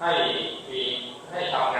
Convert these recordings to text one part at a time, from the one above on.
ให้มีให้ทำง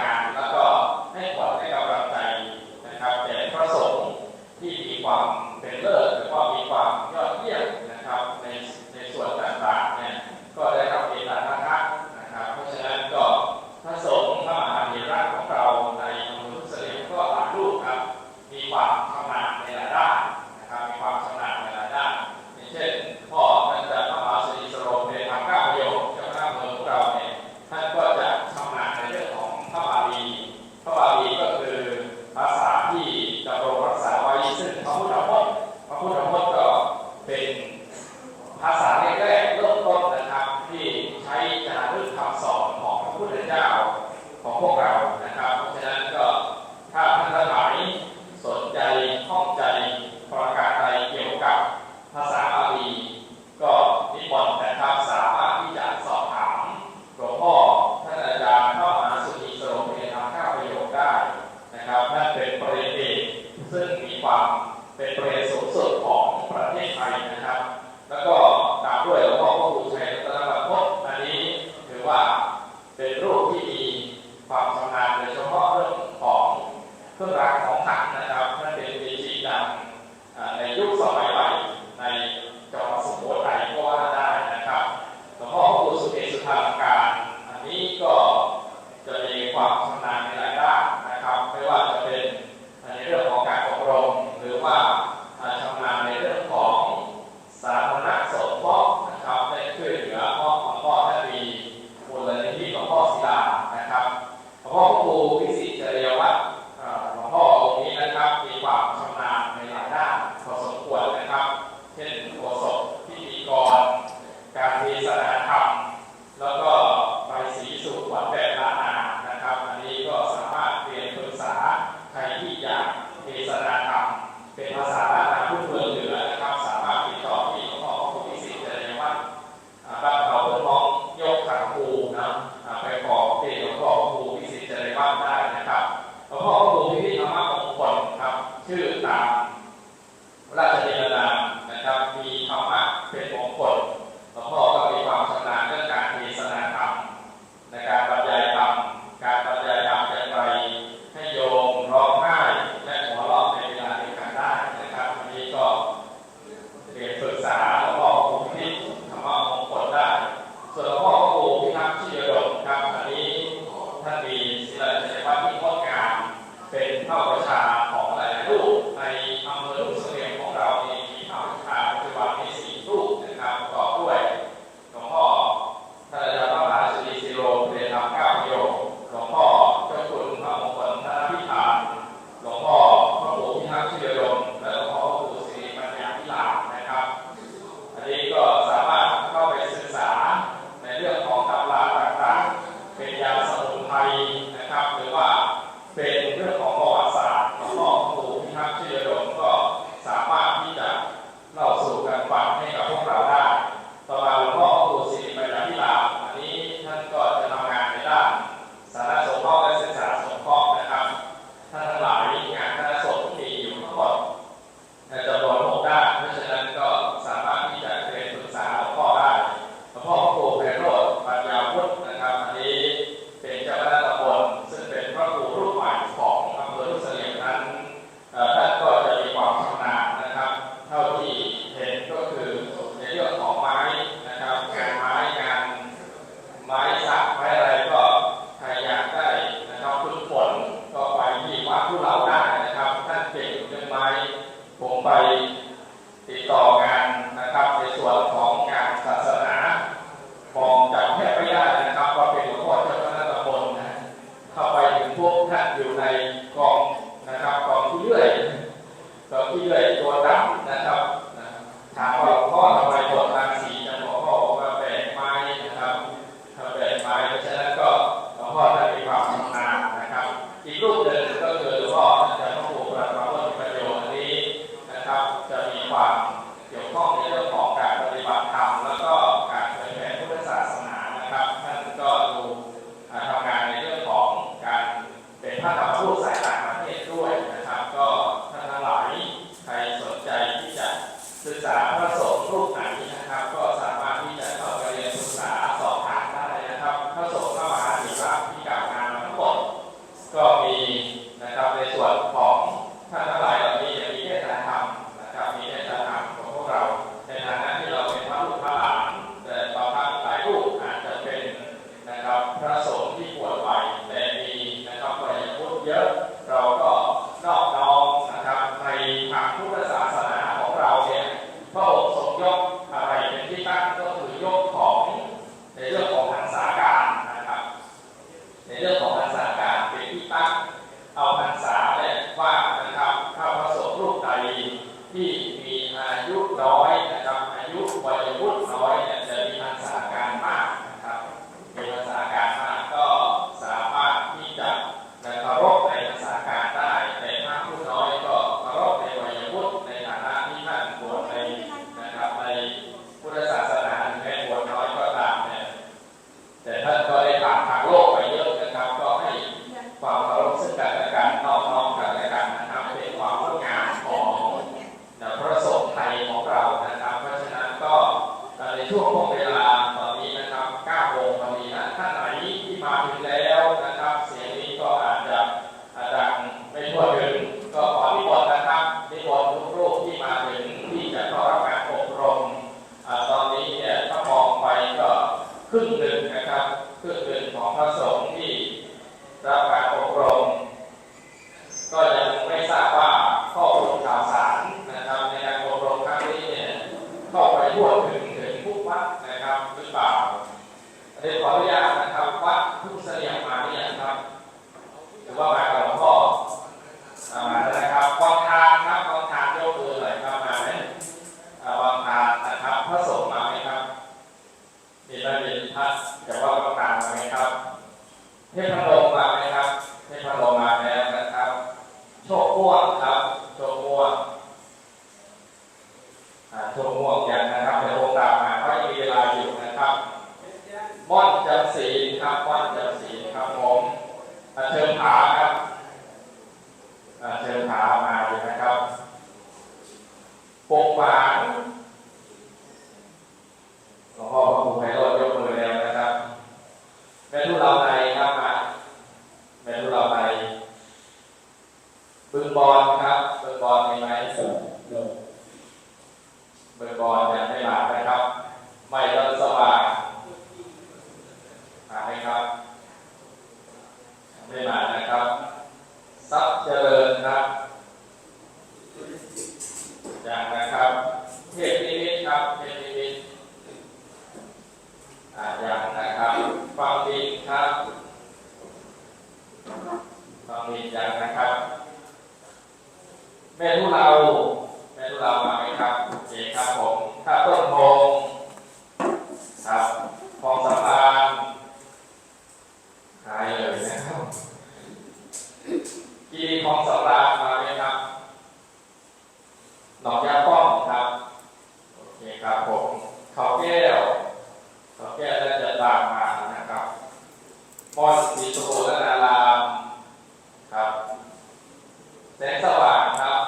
าน 往后拉 ระสงฆ์ที่ ช่วงเวลาตอนนี้นะครับ9โมงพอดีนะท่านไหนที่มาถึงแล้วนะครับ เสียงนี้ก็อาจจะดังไม่ทั่วถึงก็ขอนิมนต์นะครับนิมนต์ทุกรูปที่มาถึงที่จะเข้ารับการอบรมตอนนี้เนี่ยถ้ามองไปก็ครึ่งหนึ่งนะครับครึ่งหนึ่งของพระสง I don't know. ครับไม่มานะครับทรัพย์เจริญครับอย่างนะครับเทพนิมิตครับเทพนิมิตอย่างนะครับคฟังดินครับคฟังดินอย่างนะครับแม่ทุเรา หนองยาป้องครับโอเคครับผมเขาแก้วเขาแก้วและจะตามมานะครับมอนสีชมพูและนารามครับแสงสว่างครับ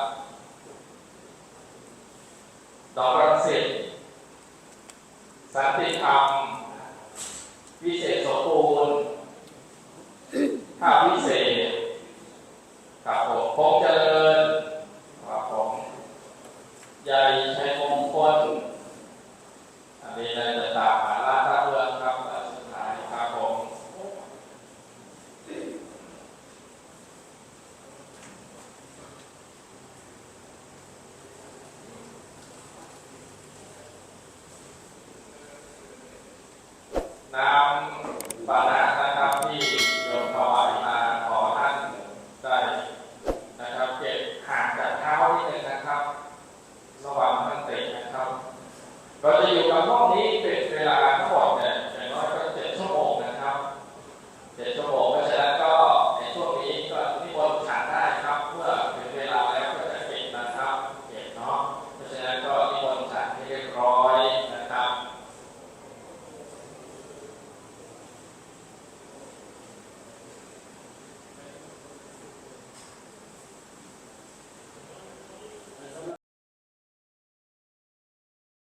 ดอกรังสิตสันติธรรมวิเศษ